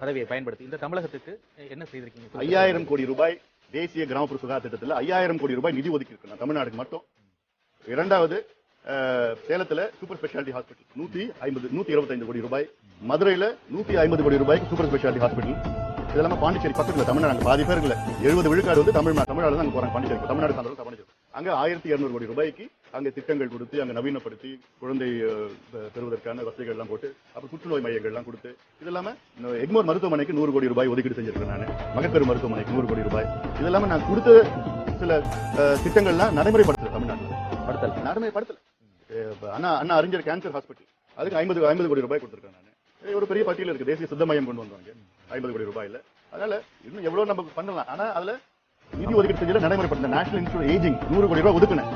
பதவியை பயன்படுத்தி இந்த தமிழகத்துக்கு என்ன செய்திருக்கீங்க? ஐயாயிரம் கோடி ரூபாய் தேசிய கிராமப்புற சுகாதார திட்டத்தில் ஐயாயிரம் கோடி ரூபாய் நிதி ஒதுக்கி இருக்கு தமிழ்நாடுக்கு மட்டும். இரண்டாவது சேலத்துல சூப்பர் ஸ்பெஷாலிட்டி ஹாஸ்பிட்டல். நூத்தி ஐம்பது நூத்தி இருபத்தைந்து கோடி ரூபாய். மதுரையில நூத்தி ஐம்பது கோடி ரூபாய்க்கு சூப்பர் ஸ்பெஷாலிட்டி ஹாஸ்பிட்டல். இதெல்லாம் பாண்டிச்சேரி பக்கத்துல தமிழ்நாடு பாதி பேர் இல்ல. எழுபது விழுக்காடு வந்து தமிழ்நாடு தமிழ்நாடு தான் போறாங்க. பாண்டிச்சேரி தமிழ்நாடு சார்ந்தவங்க பாண்டிச்சேரி அங்க ஆயிரத்தி இருநூறு கோடி ரூபாய்க்கு அங்க திட்டங்கள் கொடுத்து அங்க நவீனப்படுத்தி குழந்தை பெறுவதற்கான வசதிகள் எல்லாம் போட்டு அப்புறம் புற்றுநோய் மையங்கள் எல்லாம் கொடுத்து இது இல்லாம இந்த எக்மோர் மருத்துவமனைக்கு நூறு கோடி ரூபாய் ஒதுக்கீடு செஞ்சிருக்கேன் நான். மகப்பேறு மருத்துவமனைக்கு நூறு கோடி ரூபாய். இது இல்லாம நான் கொடுத்த சில திட்டங்கள்லாம் நடைமுறைப்படுத்தல தமிழ்நாட்டில். படுத்தல் நடைமுறைப்படுத்தல. அண்ணா அண்ணா அறிஞர் கேன்சர் ஹாஸ்பிட்டல். அதுக்கு ஐம்பது ஐம்பது கோடி ரூபாய் கொடுத்துருக்கேன் நான். ஒரு பெரிய பட்டியல் இருக்கு. தேசிய சித்த மையம் கொண்டு வந்தாங்க ஐம்பது கோடி ரூபாயில. அதனால இன்னும் எவ்வளவு நம்ம பண்ணலாம். ஆனா அதுல நிதி ஒதுக்கீடு செஞ்சல நடைமுறைப்படுத்த நேஷனல் இன்ஸ்டியூட் ஏஜிங் நூறு கோடி ரூபாய் ஒதுக்குனேன்.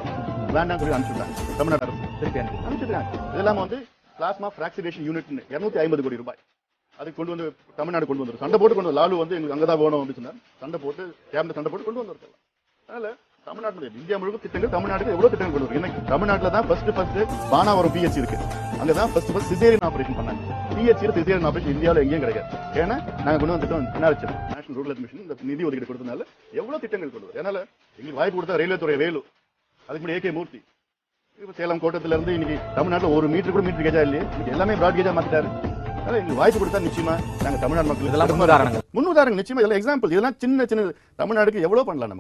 வேண்டாம் சொல்லி அனுப்பிச்சுட்டாங்க தமிழ்நாடு அரசு. திருப்பி அனுப்பி அனுப்பிச்சிருக்காங்க இதெல்லாம் வந்து பிளாஸ்மா பிராக்சிடேஷன் யூனிட் இருநூத்தி ஐம்பது கோடி ரூபாய். அதுக்கு கொண்டு வந்து தமிழ்நாடு கொண்டு வந்து சண்டை போட்டு கொண்டு வந்து லாலு வந்து எங்களுக்கு அங்கதான் வேணும் அப்படின்னு சொன்னார். சண்டை போட்டு கேபினட் சண்டை போட்டு கொண்டு வந்து அதனால தமிழ்நாட்டில் இந்தியா முழுக்க திட்டங்கள் தமிழ்நாட்டுக்கு எவ்வளவு திட்டங்கள் கொண்டு வரும் இன்னைக்கு தமிழ்நாட்டில் தான் ஃபர்ஸ்ட் ஃபர்ஸ்ட் பானாவரம் பிஹெச் இருக்கு. அங்கதான் ஃபர்ஸ்ட் ஃபர்ஸ்ட் சிசேரியன் ஆபரேஷன் பண்ணாங்க. பிஹெச்சியில் சிசேரியன் ஆபரேஷன் இந்தியாவில் எங்கேயும் கிடையாது. ஏன்னா நாங்கள் கொண்டு வந்து திட்டம் நேஷனல் ரூரல் மிஷன் இந்த நிதி ஒதுக்கீடு கொடுத்தனால எவ்வளவு திட்டங்கள் கொண்டு வரும் அதனால எங்களுக்கு வாய்ப்பு கொடுத்தா ரயில்வே துறை வேலு. அதுக்கு முன்னாடி ஏகே மூர்த்தி. இப்ப சேலம் கோட்டத்துல இருந்து இன்னைக்கு தமிழ்நாட்டுல ஒரு மீட்டர் கூட மீட்டர் கேஜா இல்லையே. இன்னைக்கு எல்லாமே பிராட் கேஜா மாத்திட்டாரு. அதனால எங்களுக்கு வாய்ப்பு கொடுத்தா நிச்சயமா நாங்க தமிழ்நாடு மக்களுக்கு இதெல்லாம் முன்னுதாரணங்கள். நிச்சயமா. இதெல்லாம் எக்ஸாம்பிள் இதெல்லாம் சின்ன சின்ன தமிழ்நாடுக்கு எவ்வளவு பண்ணலாம் நம்ம